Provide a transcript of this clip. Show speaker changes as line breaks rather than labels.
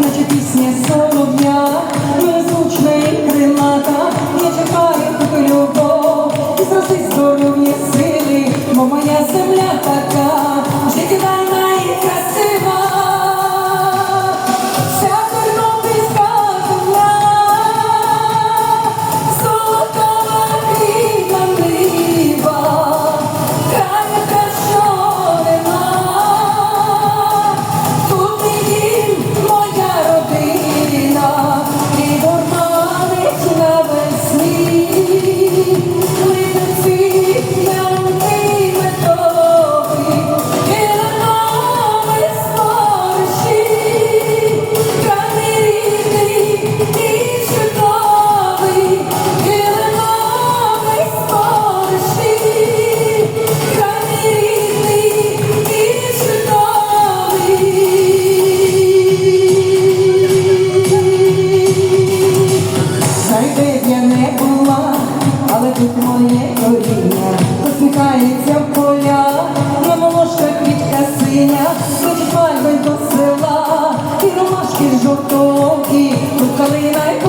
наче пісня солов'я, беззвучна і крилата, я чекаю таку любов, і зросли здоров'я сили, бо моя моє коріння, посміхається поля, на молошка квітка синя, звучить пальмень до села, і ромашки жовтокі, тут калина й